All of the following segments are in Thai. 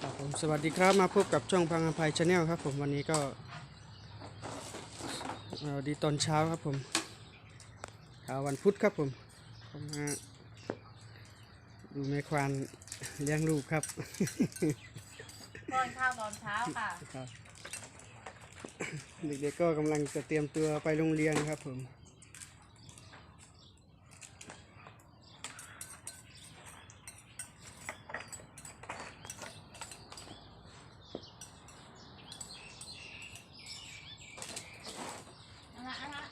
ครับผมสวัสดีครับมาพบกับช่องพังอภัยชาแนลครับผมวันนี้ก็เอ่อดีตอนเช้าครับผมเช้าวันพุธครับผมผมมาดูแม่ควานเลี้ยงลูกครับป้อนข้าวตอนเช้าค่ะครับเด็กๆก็กำลังจะเตรียมตัวไปโรงเรียนครับผม นะฮะนะฮะ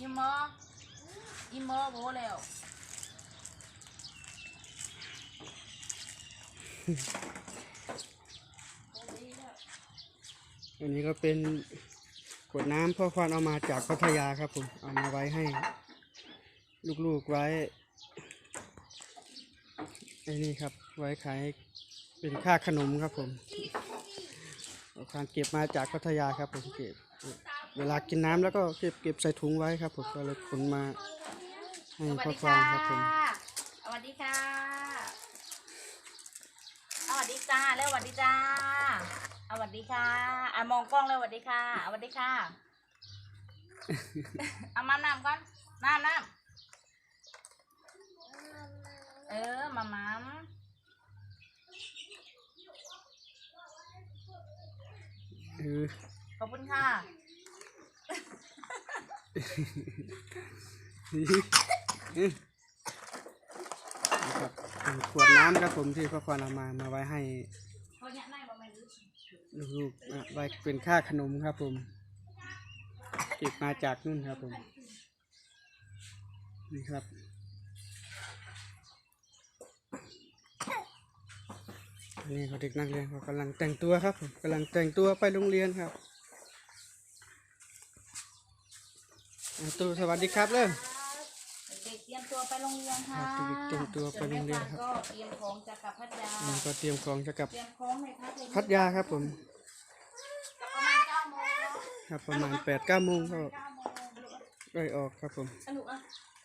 ยิมมอยิมมอโบแล้ว อันนี้ก็เป็นขวดน้ำพ่อควานเอามาจากพัทยาครับผมเอามาไว้ให้ ลูกๆไว้ไอ้นี่ครับ ไว้ขายเป็นค่าขนมครับผมควานเก็บมาจากพัทยาครับผมเก็บเวลากินน้ำแล้วก็เก็บเก็บใส่ถุงไว้ครับผมก็เลยขนมาให้พ่อควานครับผมสวัสดีค่ะสวัสดีจ้าแล้วสวัสดีจ้า สวัสดีค่ะอะมองกล้องแล้วสวัสดีค่ะสวัสดีค่ะ เอามาน้ำก่อน น้ำน้ำเออ มามัมเออขอบคุณค่ะนะครับขวดน้ำครับผมที่พ่อควานเอามามาไว้ให้ เขาเนี่ยได้บ่แม่รู้ ลูกๆอะไว้เป็นค่าขนมครับผมเก็บมาจากนู่นครับผมนี่ครับนี่เขาเด็กนักเรียนเขากำลังแต่งตัวครับผมกำลังแต่งตัวไปโรงเรียนครับอะตูสวัสดีครับเริ่ม ตรียมตัวไปโรงเรียนค่ะครับเด็กๆเตรียมตัวไปโรงเรียนครับส่วแม่ฟางก็เตรียมของจะกลับพัทยานี่ก็เตรียมของจะกลับเตรียมของในพัทยาพัทยาครับผมประมาณเก้าโมงเนาะครับประมาณแปดเก้าโมงก็เก้าโมงได้ออกครับผมสนุกอะ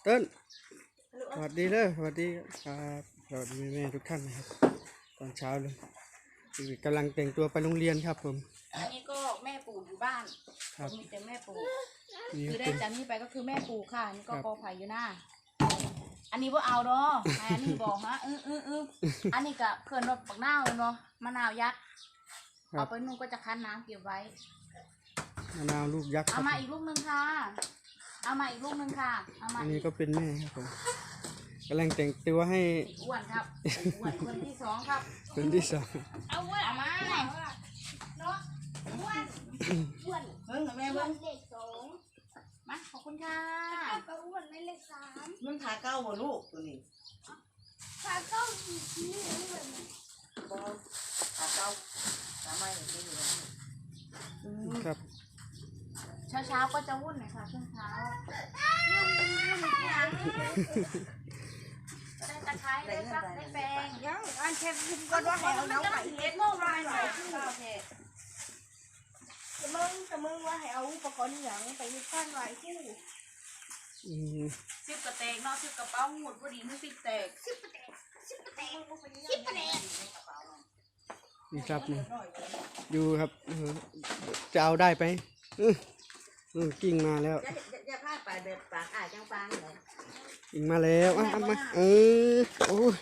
เต้นสนุกสอะวัสดีเลยสวัสดีครับสวัสดีแม่ๆทุกท่านนะครับ ตอนเช้าเลยเด็กๆกำลังแต่งตัวไปโรงเรียนครับผมอันนี้ก็แม่ปู่อยู่บ้านครับมีแต่แม่ปู่นี่คือได้เป็นจากนี้ไปก็คือแม่ปู่ค่ะอันนี่ก็ครับกอไผ่อยู่หน้า อันนี้ว่าเอาเนาะอันนี้บอกฮะอืออืออืออันนี้ก็เพื่อนรถปักหน้าวเลยเนาะมะนาวยักษ์ครัเอาบไปนุ่งก็จะคั้นน้ำเก็บไว้ มะนาวลูกยักษ์คเอารับมาอีกลูกหนึ่งค่ะ เอามาอีกลูกหนึ่งค่ะ เอามาอันอีนี้กก็เป็นแม่ครับผมกำลังแต่งตัวให้อ้วนครับอ้วนคนที่สองครับ คนที่สองเอาอ้วนเอามาเพิ่งกับแม่เพิ่งเด็กสอง มาขอบคุณค่ะก็อ้วนไม่เลขสามมึงขาเก้าบ่ลูกตัวนี้ขาเก้าอีกนี่อ้วนบ่ขาเก้าทำไมถึงได้อยู่แบบนี้ครับเช้าเช้าๆก็จะวุ่นหน่อยค่ะช่วงเช้าก็ได้ตะไคร้ได้ซักได้แปรงยังอันเชฟพิมก็ว่าให้เอาน้ำไข่เฮ็ดโมงมาหน่อย แต่มึงแต่มึงว่าให้เอาอุปกรณ์อย่างไปยึดข้างไหวคู่อืมซิปกระเตงเนาะซิปกระเป๋าหมุดพอดีไม่ซิปแตกสิบประเด็นสิบประเด็นสิบประเด็นนี่ครับนี่อยู่ครับเออจะเอาได้ไปอื้ออื้อกิ่งมาแล้ว จะจะพาไปแบบปากอ่าจังปางเลยกิ่งมาแล้วอะเอามาเออโอ้ย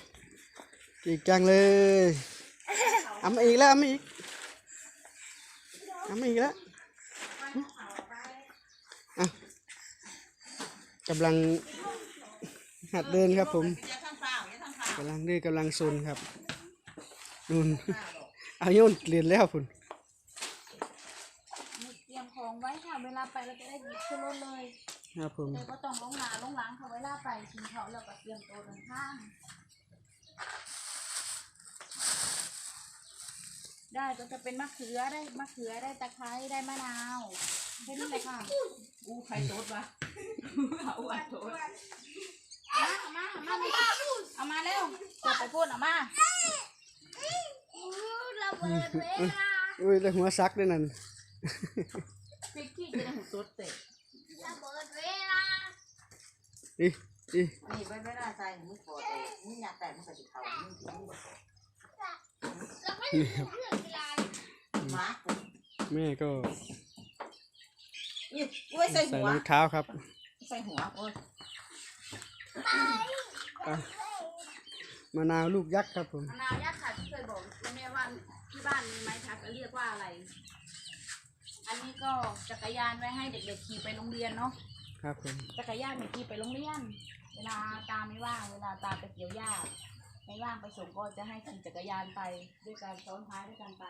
เกิ่งจังเลยเอามาอีกแล้วเอามาอีก เอามาอีกแล้วอะกำลังหัดเดินครับผมจะทางฟ้าจะทางฟ้ากำลังดื้อกำลังซนครับนุ่นเอาโยนเรียนแล้วคุณเตรียมของไว้ค่ะเวลาไปเราจะได้หยิบขึ้นรถเลยครับผมแต่ก็ต้องลงหนาลงหลังเขาเวลาไปกินเขาแล้วก็เตรียมตัวเดินทาง ได้ก็จะเป็นมะเขือได้มะเขือได้ตะไคร้ได้มะนาวแค่นี้เลยค่ะกูใครโตดวะเอาอัดโตดเอามาเอามาเอามาเอามาเร็วจะไปพูดเอามาอู้ระเบิดเวลาอุ้ยแล้วหัวซักด้วยนั่นพริกขี้จะได้หูสดเตะระเบิดเวลาอีอีนี่ไปไม่ได้ใส่มึงปวดเลยมึงมึงอยากแต่มึงใส่ชุดขาวมึงมึง แม่ก็นี่ไว้ใส่ใส่หัวรองเท้าครับ ใส่หัวโอ้ยอะมะนาวลูกยักษ์ครับผมมะนาวยักษ์ค่ะที่เคยบอกแม่ว่าที่บ้านมีไม้ทักเรียกว่าอะไร อันนี้ก็จักรยานไว้ให้เด็กๆขี่ไปโรงเรียนเนาะครับผมจักรยานขี่ไปโรงเรียน เวลาตาไม่ว่างเวลาตาไปเกี่ยวหญ้า ไม่ว่างไปส่งก็จะให้ขี่จักรยานไปด้วยการซ้อนท้ายด้วยกันไป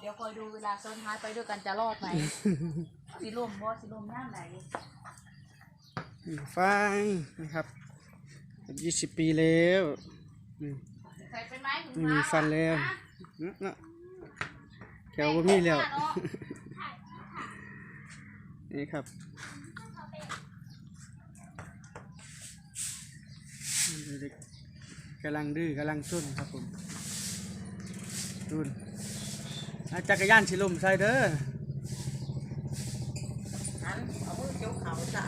เดี๋ยวคอยดูเวลาซ้อนท้ายไปด้วยกันจะรอดไหมสีลมบ่สีลมย่างไหนนี่ฟังนะครับยี่สิบปีแล้วนี่ใส่เป็นไม้ถุงไม่มีเท้าฟันแล้วอะเนาะเนาะแถวบ่มีแล้ว นี่ครับเด็กๆ กำลังดื้อกำลังซุ่นครับผมซุ่นจักรยานชิลมใส่เด้อหันเอามือเจ้าเขาจ้ะ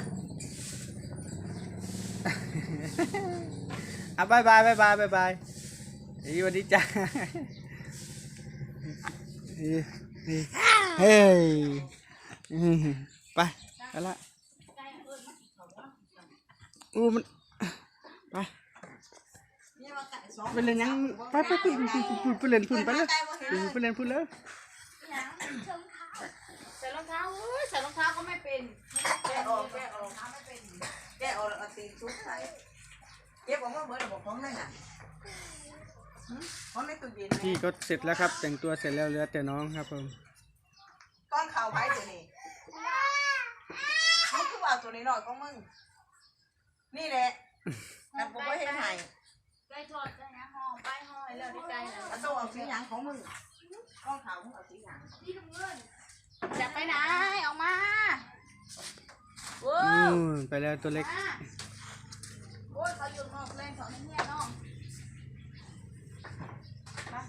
อะบายบายบายบายบายบายสวัสดีจ้าเฮ้ยไปไปละอู้มันไป นี่ว่า ไปเล่นยังไปไปไปไปไปไปเล่นพุ่นไปเลยไปเล่นพุ่นเลยใส่รองเท้าเอ้ยใส่รองเท้าก็ไม่เป็นแกะออกแกะออกแกะออกแล้วเอาตีนซุกใส่เก็บออกมาเบิดแล้วบอกของนั่นน่ะหึของในตู้เย็นพี่ก็เสร็จแล้วครับ แต่งตัวเสร็จแล้วเหลือแต่น้องครับผมก้อนข่าวไผ่ตัวนี้มึงคือว่าเอาตัวนี้หน่อยของมึงนี่แหละแต่ผมไม่ให้ถ่าย ไก่ทอดไก่นะห่อไปห่อให้แล้วดีใจนะเอาตัวเอาสีหยังของมึงก้อนข่าวมึงเอาสีหยังจะไปไหนออกมาโว้อืวมไปแล้วตัวเล็ก มาโอ้ยเขาอยู่นอกเล่นสองเงี้ยเนาะครับ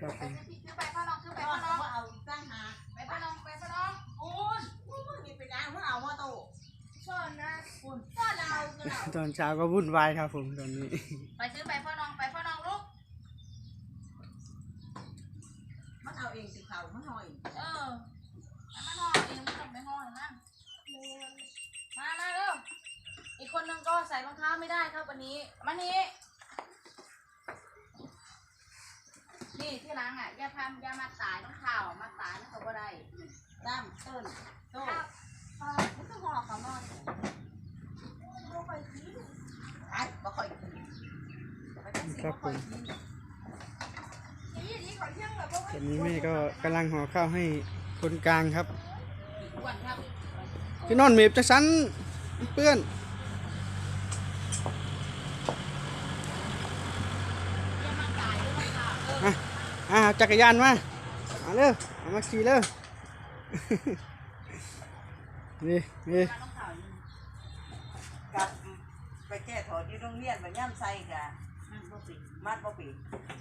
ผไปมซื้อไปพ่อน้องซื้อไปก้อพ่อนน้องเขาเอาตั้งหาไปพ่อน้องไปพ่อน้องโอ้ยมึงมีเป็นยังมึงเอามาโต ซ่อนนะคุณซ่อนเอาเงินเอาตอนเช้าก็วุ่นวายครับผมตอนนี้ ไปซื้อไปพ่อน้องไปพ่อน้องลูกมันเอาเองสิเขามันหอยเออเอามาห่อเองไม่ต้องไปห่อให้มันมามาเร็วอีกคนนึงก็ใส่รองเท้าไม่ได้ครับวันนี้มานี่นี่ที่ล้างอะอย่าทำอย่ามาตายต้องข่าวมาตายนะเขาบ่ได้ตั้มเติ้นโตไม่ต้อง ห่อเขานอนเอาไปกินไอ้บ่ค่อยกินไปจังสิบ่ค่อยกินนี่ดีกว่าเที่ยงแบบว่าตอนนี้แม่ก็กำลังห่อข้าวให้คนกลางครับอ้วนครับพี่นอนเมฟจะสันเปื้อนอย่ามาตายด้วยข่าวเอออะอะเอาจักรยานมาเอาเร็วเอามาขี่เร็ว นี่นี่มาต้องข่าวนี่กลับไปแก้ถอดอยู่โรงเรียนไปย่ำใส่กะมันบ่ปิดมัดบ่ปิด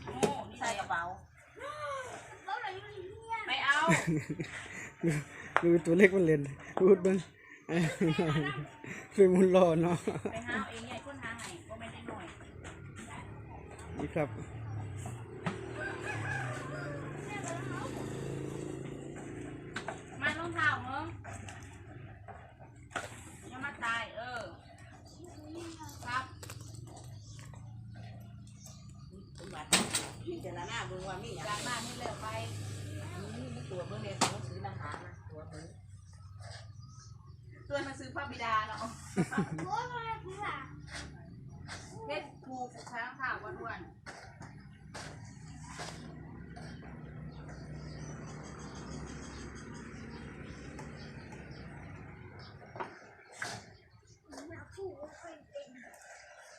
โอ้นี่ใส่ใส่กระเป๋าแล้วอะไรอยู่เนี่ยไม่เอาดูตัวเล็กมันเล่นพูดเบ้างเป็นมุนรอเนาะไปหาเอาเองใหญ่คนหาให้ก็ไม่ได้หน่อยนี่ครับ มาลงเท้าเมึงอย่ามาตายเออ ครับ เป็นบัดพี่จะละ หน้าเบิ่งว่ามีหยังจากบ้านนี่เร็วไปมีตัวเบิ่งเลยเขาซื้ออาหารนะตัวเบิ่งตัวหนังสือพระบิดาเนาะโอ้ยมาเพื่อเพชรภูผูกช้างข่าววันวัน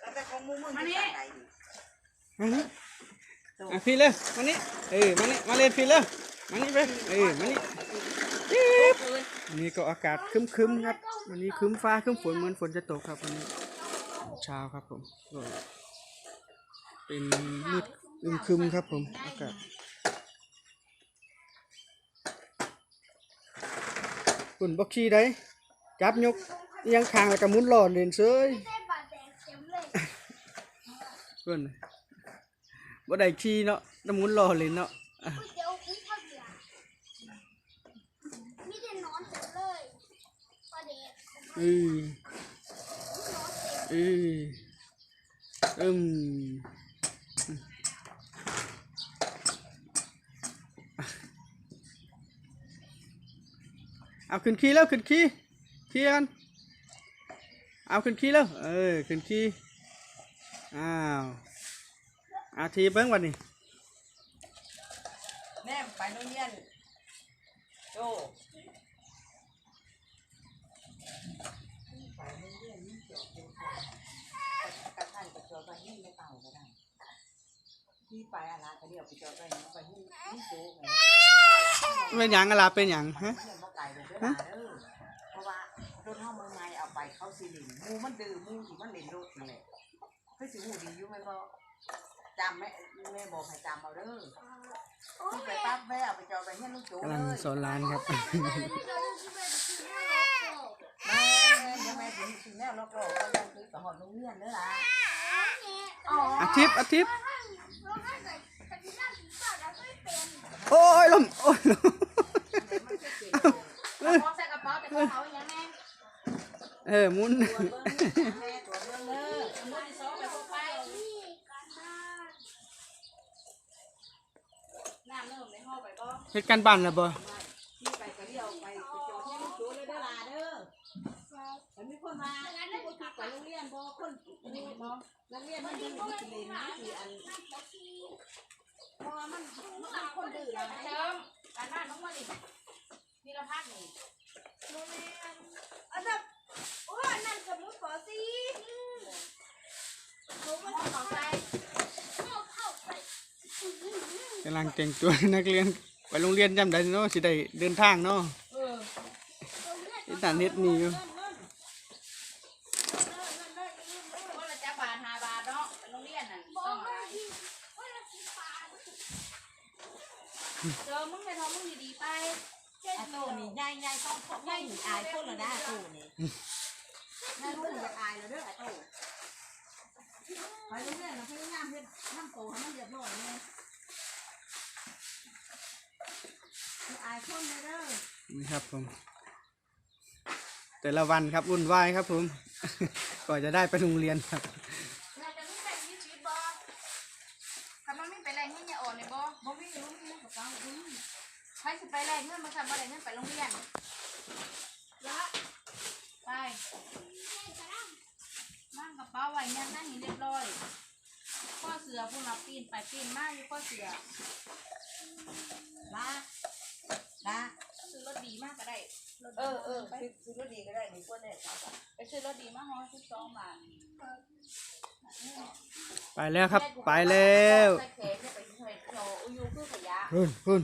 แล้วแต่ของมึงมึงจะใส่ไหนดิมานี่ อะพี่เร็วมานี่เออมานี่มาเล่นพี่เร็วมานี่ไปเออมานี่จิ๊บวันนี้ก็อากาศครึ้มๆครับวันนี้ครึ้มฟ้าครึ้มฝนเหมือนฝนจะตกครับวันนี้เช้าครับผมก็เป็นมืดอึมครึมครับผมอากาศฝุ่นบ็อกซี่ได้จับยกอิหยังคางแล้วก็หมุนหลอดเล่นเซยได้บาดแดงเต็มเลยเพื่อน บ่ได้ขี่เนาะน้ำมุนรอเลยเนาะเดี๋ยวคุ้มข้าเหนียวมีแต่นอนเต็มเลยประเด็นเออเอออืมเอาขึ้นขี่แล้วขึ้นขี่ขี่กันเอาขึ้นขี่แล้วเออขึ้นขี่อ้าว อาทีเบิ้งวันนี้แนมไปโรงเรียนโจไปโรงเรียนนี่เกี่ยวกับกระทั่งกระจอกไปนี่ไม่เต่าก็ได้ที่ไปอะไรก็เดียวไปจอดไปนี่ไปนี่นี่โจไงเป็นหยังอะไรเป็นหยังฮะเพื่อนบ่ไก่เลยเด้อหลานเด้อเพราะว่ารถเฮาเมืองใหม่เอาไปเขาสิหลินหมูมันดื้อหมูสิมันเล่นรถนั่นแหละเพิ่นสิหูดีอยู่แม่นบ่ จำแม่แม่บอกให้จำเอาเด้อโอ้ที่ยไปปั๊บแม่เอาไปจอดไปให้ลูกโจกำลังเลยสอนร้านครับ แม่แม่ยังแม่ถึงถึงแม่แล้วก็ก็ยังคือกับหอดโรงเรียนเด้อล่ะอาทิตย์อาทิตย์โอ้ยลมโอ้ยลมเดี๋ยวมันจะเก่งกระเป๋าใส่กระเป๋าแต่กระเป๋าอย่างแม่เออหมุน ตัวเบิ่งแม่ตัวเบิ่งเด้อ สมมติที่สองไปพวกไปน้ำเริ่มในห้องไปก็ เหตุการณ์บ้านแล้วบ่ที่ไปก็เลี้ยวไปไปจอดให้ลูกโจเลยเด้อล่ะเด้อแต่มีคนมาที่บ่ทักไปโรงเรียนบ่คนนี่บ่นักเรียนมันดื้อมันสิเล่นมันสิอันเพราะว่ามันมันคนดื้อนะเชิมการบ้านต้องมาดิพีรพัฒน์นี่อันนั้นโอ้ยอันนั้นสมุดขอสิหนูมันห้องต่อไปเข้าเข้าไปกำลังแต่งตัวนักเรียน ไปโรงเรียนจำได้เนาะสิได้เดินทางเนาะเอออินเทอร์เน็ตมีอยู่ ว่าเราจะบาทห้าบาทเนาะไปโรงเรียนน่ะ บอ ต้อก ง ว่า อะไร ที่ว่าเราสิปา เจอมึงไปทำมึงดีๆไป อาโตนี่ยายยายต้องต้องยายอายคนละนะอาโตนี่ยายรู้จะอายแล้วเด้ออาโตไปโรงเรียนเราพยายามเฮ็ดน้ำโตให้มันเรียบร้อยเลยอายคนเลยเด้อ นี่ครับผม แต่ละวันครับวุ่นวายครับผมกว่าจะได้ไปโรงเรียนครับเราจะไม่ใส่ชีวิตบอถ้ามันไม่ไปแรงเงี้ยอย่าอ่อนเลยบอบ่มีรู้มีกับเขาอืมใครจะไปแรงเงี้ยมาทำอะไรเงี้ยไปโรงเรียนละไปมั่งกระเป๋าไว้ยังนั่เรียบร้อยข้อเสือพวกเราปีนไปปีนมาอยู่ข้อเสือลาลา ซื้อรถดีมากก็ได้รถเออเออไปซื้อซื้อรถดีก็ได้นี่คนได้ครับไปซื้อรถดีมากฮอสิบสองบาทไปแล้วครับ ไปแล้วใส่แขนเนี่ยไปใส่โถอุยูคือขยะพุ่นพุ่น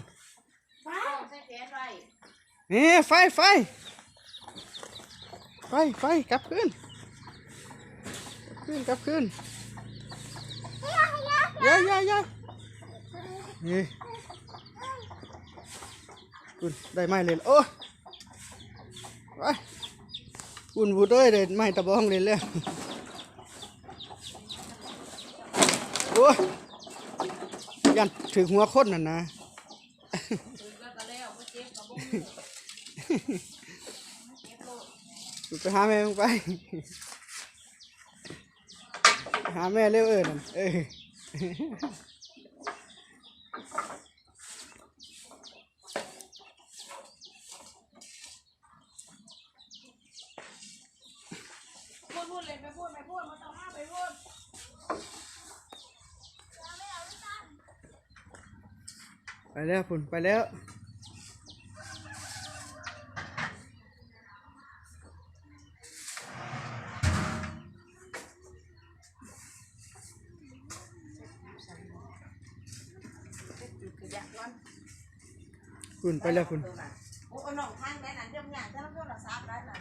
เอาใส่แขนไว้นี่ไฟไฟไฟไฟกลับขึ้นกลับขึ้นกลับขึ้นเยอะเยอะเยอะนี่ คุณได้ไม้เลยโอ้ไปคุณบูดเอ้ยเด็ดไม้ตะบองเลยแล้วโอ้ยันถึงหัวคนนั่นนะไปหาแม่มึงไปหาแม่เร็วเออนั่นเออ พูดพูดเลยไม่พูดไม่พูดมาต้องห้าไปพูด ไป แล้วพุ่นไปแล้วคืออยากนอนพุ่นไปแล้วพุ่นโอ้เอาน้องทางไหนนั่นเดี๋ยวอย่างถ้าเราโทรศัพท์ได้น่ะ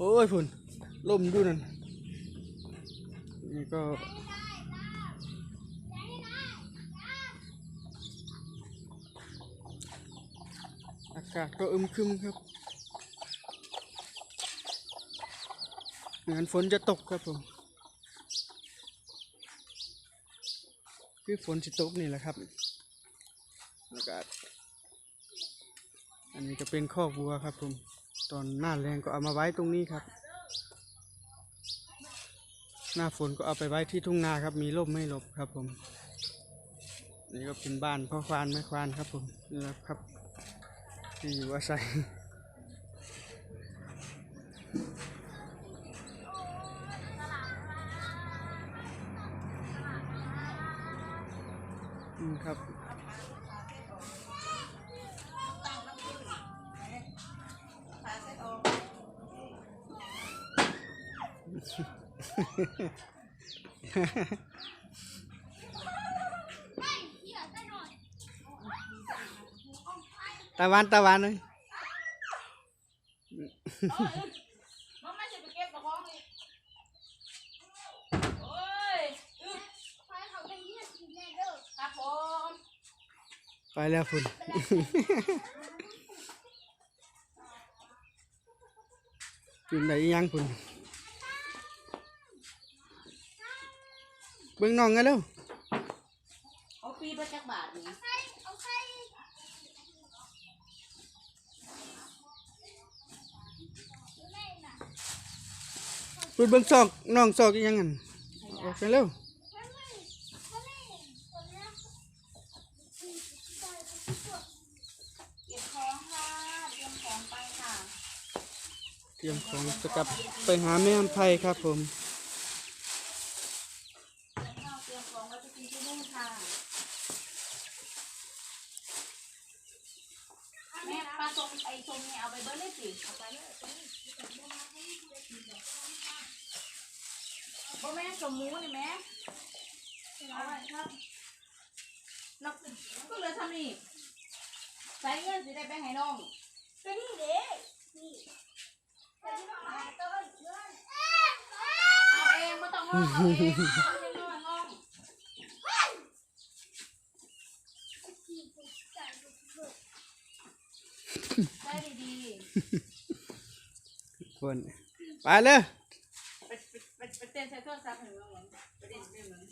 โอ้ยพุ่นลมดูนั่นนี่ก็อากาศก็อึมครึมครับ เหมือนฝนจะตกครับผมคือฝนจะตกนี่แหละครับ อากาศ อันนี้จะเป็นคอกวัวครับผม ตอนหน้าแรงก็เอามาไว้ตรงนี้ครับ หน้าฝนก็เอาไปไว้ที่ทุ่งนาครับ มีร่มไม่หลบครับผม นี่ก็เป็นบ้านพ่อควานแม่ควานครับผมนี่แหละครับที่อยู่อาศัย ตะวันตะวันเลยมันไม่ใช่ไปเก็บกระองอีกโอ้ยครับผมไปแล้วฝุ่นฝุ่นไหนยังฝุ่นเบิ่งน้องไงเร็วเอาปีไปจักบาทนี่ ฝุ่นเบิ่งซอกน้องซอกอีหยังกันออกไปเร็วเก็บของค่ะเตรียมของไปค่ะเตรียมของจะกลับไปหาแม่อันไพครับผม เตรียมข้าวเตรียมของไว้ไปกินที่นู่นค่ะแม่ปลาส้มไอ้ส้มเนี่ยเอาไปเบิ้ลเลยสิเอาไปเลยบ่แม่สมหมูนี่แม่เอาไว้ครับนักก็เลยทำนี่ใส่เงให้น้องก็นี่เด้นี่แต่ที่มาต้นเพื่อนเอาเองไม่ต้องงอกเอาเองเอาเองงอกงอได้ดีคนไปเลยไปไปไปเต้นใช้โทรศัพท์ให้น้องไปเต้นเต้นเหมือน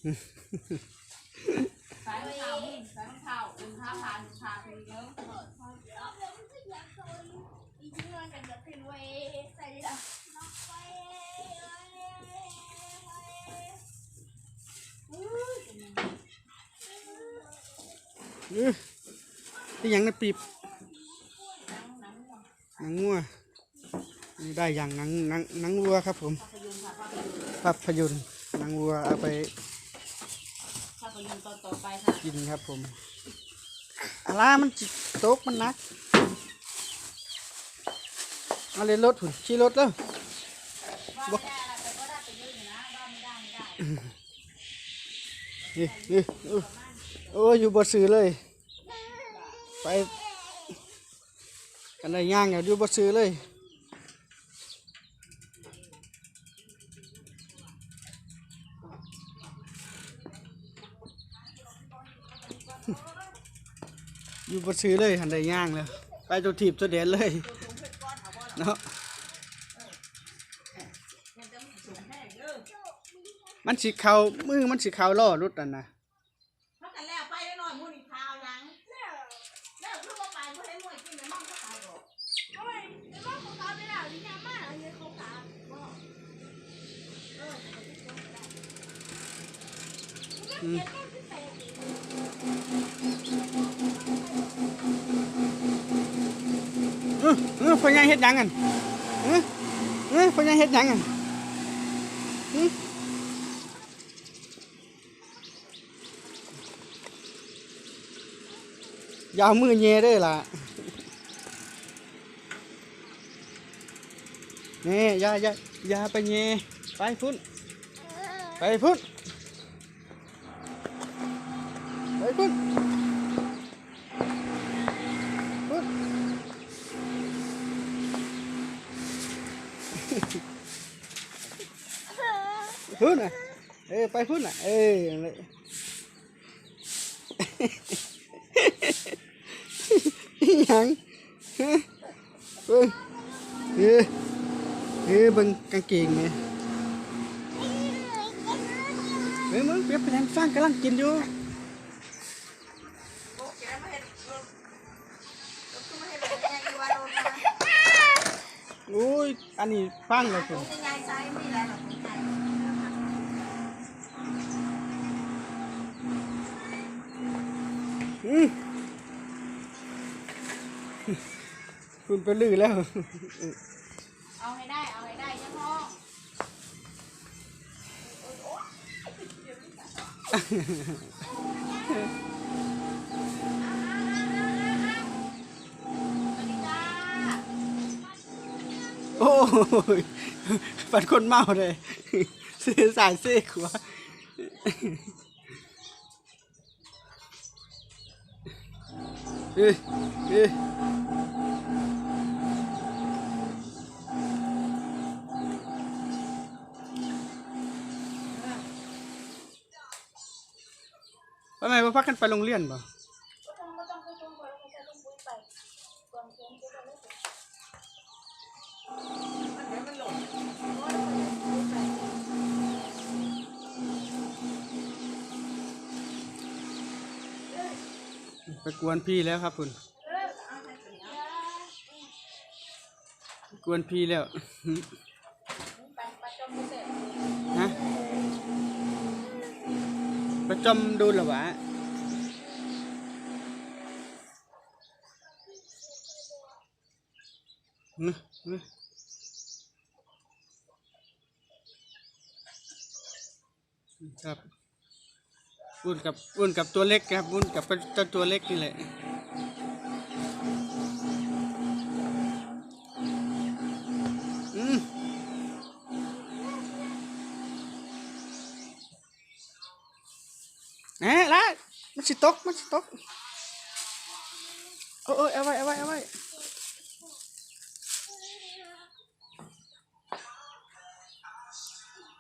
ที่ยังนะปีบหนังงัวนี่ได้อย่างหนังหนังหนังวัวครับผมภาพยนตร์หนังวัวเอาไปภาพยนตร์ตอนต่อไปค่ะกินครับผมอะไรมันจิตกมันนักเอาเลยรถหุ่นขี่รถแล้วว่าไม่ได้อกนี่นี่โอ้ยอยู่บนสื่อเลย ไปกันได้ย่างอยู่บนสื่อเลยอยู่บนซื้อเลยหันได้ย่างเลยไปตัวถีบตัวเด่นเลยเนาะมันสีเขามือมันสีเขาล่อรุดนั่นนะ ถ้ากันแล้วไปได้หน่อยมูนี่ข้าวยังแล้วคือว่าไปเพื่อให้มวยกินแล้วมั่งก็ตายบอก ทำไมไอ้บ้าของเขาไปแล้วนี่ยังมาอันนี้เขาตามบอก อืมเออเออพ่อใหญ่เฮ็ดหยังกันเออเออพ่อใหญ่เฮ็ดห ยังยาวมือเยได้ล่ะนี่ยายายาไปเยไปพุ่นไปพุ่นไปพุ่นพุ่น พุ่นน่ะเอ้ย ไปพุ่นน่ะ เอ้ยนั่นแหละอิหยังฮะเบิ่งเอ้ยเอ้ยเบิ่งกางเกงแม่เฮ้ยมึงเปียบเป็นยังสร้างกำลังกินอยู่โอ้แกมาเห็นรถรถขึ้นมาเห็นรถยังอยู่ว่าโดนมาโอ้ยอันนี้ฟังเลยคุณไง อืม คุณไปลื้อแล้ว เอาให้ได้ เอาให้ได้ยังพ่อโอ้ยปัดคนเมาเลยเสียสายเสียขวาเอ้ยเอ้ยทำไมว่าพักกันไปโรงเรียนบ่ มันเดี๋ยวมันหลง ไปก วนพี่แล้วครับคุณกวนพี่แล้วฮะประจำดูหรอวะนะนะครับ วุ่นกับวุ่นกับตัวเล็กครับวุ่นกับเจ้าตัวเล็กนี่แหละน่ละมันสิตกมันสิตกโอ้โอ้ยเอาไว้เอาไว้เอาไว้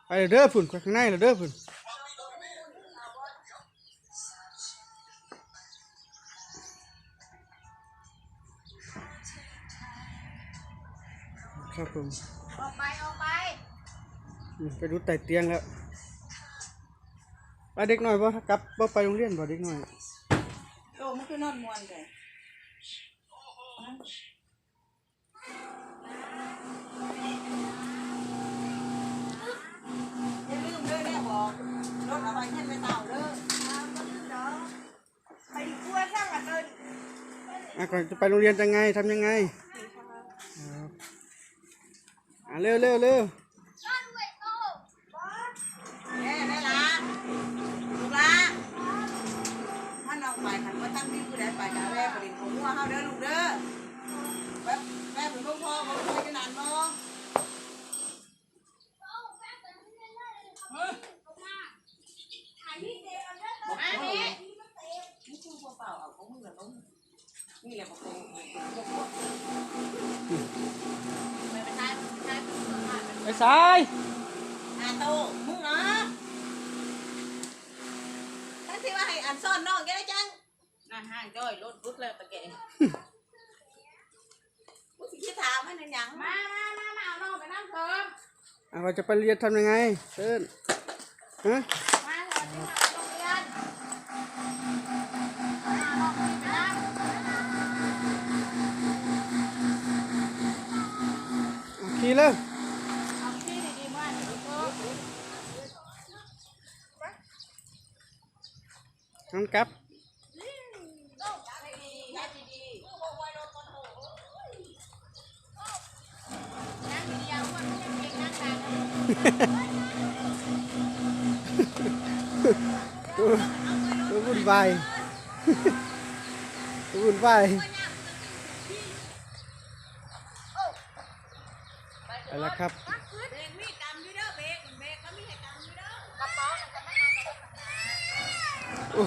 ไปเด้อพุ่นข้างในเด้อพุ่น ครับผมออกไปออกไปอืมไปดูไต่เตียงแล้วไปเด็กหน่อยบ่กลับบ่ไปโรงเรียนบ่เด็กหน่อยโอ้มันคือนอนมวนเลยอย่าลืมเด้อเนี่ยบอกรถเอาไว้ให้ไม่เต่าเด้อไปกลัวสร้างกันเลยอะก่อนจะไปโรงเรียนจะไงทำยังไง เร็วเร็วเร็ว ทั้งที่ว่าให้อันซ่อนน้องแกได้จังนั่นห้างจ้อยรถรุดเลยตะแกงกูสิคิดถามมันเป็นหยังมามามามาเอาน้องไปนั่งเพิ่มอะก่อนจะไปเรียนทำยังไงเติ้นฮะมาเถอะที่มาโรงเรียนมาน้องพี่ไปนั่งอะขี่เลย เอาที่ดีๆมาเดี๋ยวเพิ่ม งั้ นกลับนั่งดีๆเอาอ้วนไม่ใช่เก่งนั่งนานนะตัวตัววุ่นวายตัววุ่นวายเอาละครับ เบรกมีกำอยู่เด้อเบรกเบรกเขามีให้กำอยู่เด้อ อ่า ร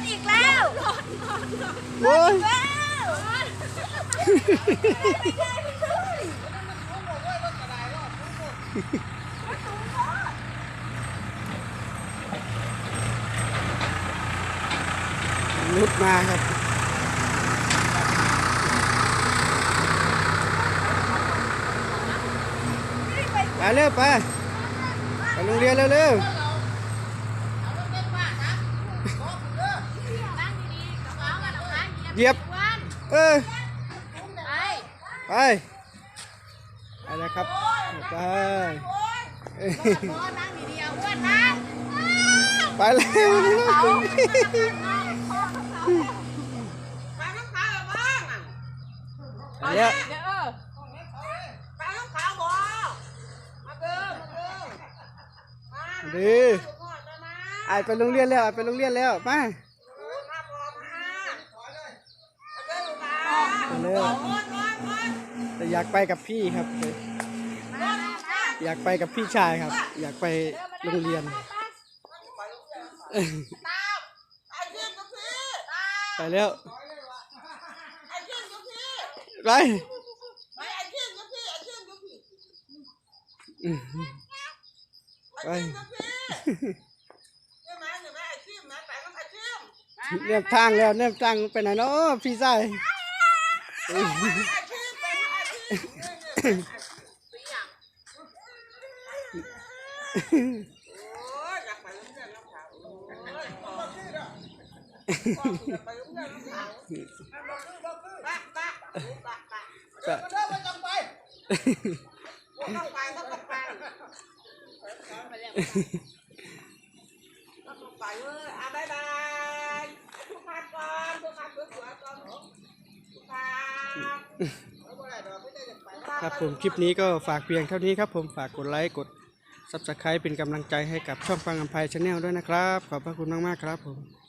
ถอีกแล้วโอ้ยนุดมาครับ ไปเร็วไปไปโรงเรียนเร็วเร็วเหยียบ เออไปไปไปเลยครับไปพอนั่งดีๆเอาอ้วไปเลยไปน้วบ้างอะไปแล้ว เดี๋ยวเออ ไปน้ำขาวบ่มาเด้อมาเด้อ มาดีพ่อจะมาไอายไปโรงเรียนแล้วไอายไปโรงเรียนแล้วมามาบ่มามาเด้อมาไปเร็วโอนโอนโอนแต่อยากไปกับพี่ครับ อยากไปกับพี่ชายครับ อยากไปโรงเรียนไอ้เชี่ยกับพี่ไปแล้วไอ้เชี่ยกับพี่ ไปไปไอ้เชี่ยกับพี่ไอ้เชี่ยกับพี่อืมไอ้เชี่ยกับพี่ใช่ไหมใช่ไหมไอ้เชี่ยนะแต่ต้องไอ้เชี่ยเรียบทางแล้วเรียบทางไปไหนเนาะพี่ชายไอ้เชี่ยเป็นไอ้เชี่ยโอ้ยอยา ก็ต้องไปต้องไปต้องไปต้องไปต้องไปเว้ยอะบายบายทุกท่านก่อนทุกท่านสวยๆก่อนทุกท่านครับผมคลิปนี้ก็ฝากเพียงเท่านี้ครับผมฝากกดไลค์กด subscribe เป็นกำลังใจให้กับช่องฟังอัมพายชาแนลด้วยนะครับ ขอบพระคุณมาก ๆ ครับผม